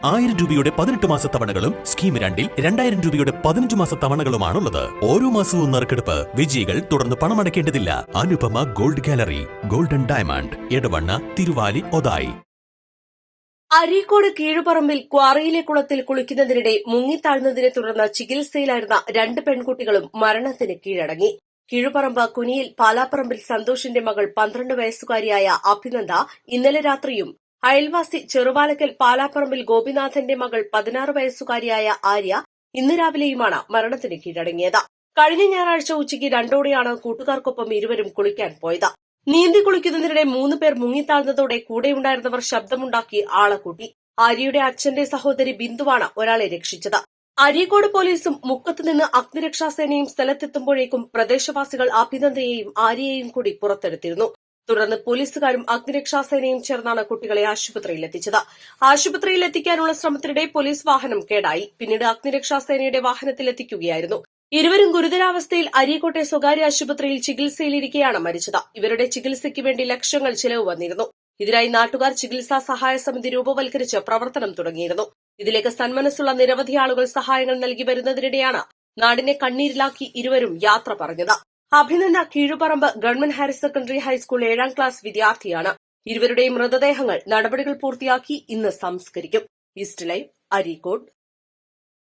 ആയിരം രൂപയുടെ പതിനെട്ട് മാസ തവണകളും സ്കീം രണ്ടിൽ രണ്ടായിരം രൂപയുടെ പതിനഞ്ച് മാസ തവണകളുമാണുള്ളത്. ഓരോ മാസവും നറുക്കെടുപ്പ് വിജയികൾ തുടർന്ന് പണമടയ്ക്കേണ്ടതില്ല. Anupama gold gallery golden diamond Edavanna Thiruvali Othayi. Areekode കീഴുപറമ്പിൽ ക്വാറിയിലെ കുളത്തിൽ കുളിക്കുന്നതിനിടെ മുങ്ങിത്താഴ്ന്നതിനെ തുടർന്ന് ചികിത്സയിലായിരുന്ന രണ്ട് പെൺകുട്ടികളും മരണത്തിന് കീഴടങ്ങി. കീഴുപറമ്പ് കുനിയിൽ പാലാപ്പറമ്പിൽ സന്തോഷിന്റെ മകൾ പന്ത്രണ്ട് വയസ്സുകാരിയായ അഭിനന്ദ ഇന്നലെ രാത്രിയും അയൽവാസി ചെറുവാലക്കൽ പാലാപ്പറമ്പിൽ ഗോപിനാഥന്റെ മകൾ പതിനാറ് വയസ്സുകാരിയായ ആര്യ ഇന്ന് രാവിലെയുമാണ് മരണത്തിന് കീഴടങ്ങിയത്. കഴിഞ്ഞ ഞായറാഴ്ച ഉച്ചയ്ക്ക് രണ്ടോടെയാണ് കൂട്ടുകാർക്കൊപ്പം ഇരുവരും കുളിക്കാൻ പോയത്. നീന്തി കുളിക്കുന്നതിനിടെ മൂന്ന് പേർ മുങ്ങിത്താഴ്ന്നതോടെ കൂടെയുണ്ടായിരുന്നവർ ശബ്ദമുണ്ടാക്കി ആളെ കൂട്ടി. ആര്യയുടെ അച്ഛന്റെ സഹോദരി ബിന്ദുവാണ് ഒരാളെ രക്ഷിച്ചത്. അരീക്കോട് പോലീസും മുക്കത്ത് നിന്ന് അഗ്നിരക്ഷാസേനയും സ്ഥലത്തെത്തുമ്പോഴേക്കും പ്രദേശവാസികൾ അഭിനന്ദയെയും ആര്യയെയും കൂടി പുറത്തെടുത്തിരുന്നു. തുടർന്ന് പോലീസുകാരും അഗ്നിരക്ഷാസേനയും ചേർന്നാണ് കുട്ടികളെ ആശുപത്രിയിൽ എത്തിച്ചത് ആശുപത്രിയിൽ എത്തിക്കാനുള്ള ശ്രമത്തിനിടെ പോലീസ് വാഹനം കേടായി. പിന്നീട് അഗ്നിരക്ഷാസേനയുടെ വാഹനത്തിൽ എത്തിക്കുകയായിരുന്നു ഇരുവരും ഗുരുതരാവസ്ഥയിൽ അരീക്കോട്ടെ സ്വകാര്യ ആശുപത്രിയിൽ ചികിത്സയിലിരിക്കെയാണ് മരിച്ചത്. ഇവരുടെ ചികിത്സയ്ക്ക് വേണ്ടി ലക്ഷങ്ങൾ ചിലവ് വന്നിരുന്നു. ഇതിനായി നാട്ടുകാർ ചികിത്സാ സഹായ സമിതി രൂപവൽക്കരിച്ച് പ്രവർത്തനം തുടങ്ങിയിരുന്നു. ഇതിലേക്ക് സന്മനസ്സുള്ള നിരവധി ആളുകൾ സഹായങ്ങൾ നൽകി വരുന്നതിനിടെയാണ് നാടിനെ കണ്ണീരിലാക്കി ഇരുവരും യാത്ര പറഞ്ഞത്. അഭിനന്ദ Kizhuparamba government higher secondary high school ഏഴാം ക്ലാസ് വിദ്യാർത്ഥിയാണ്. ഇരുവരുടെയും മൃതദേഹങ്ങൾ നടപടികൾ പൂർത്തിയാക്കി ഇന്ന് സംസ്കരിക്കും. East live Areekode.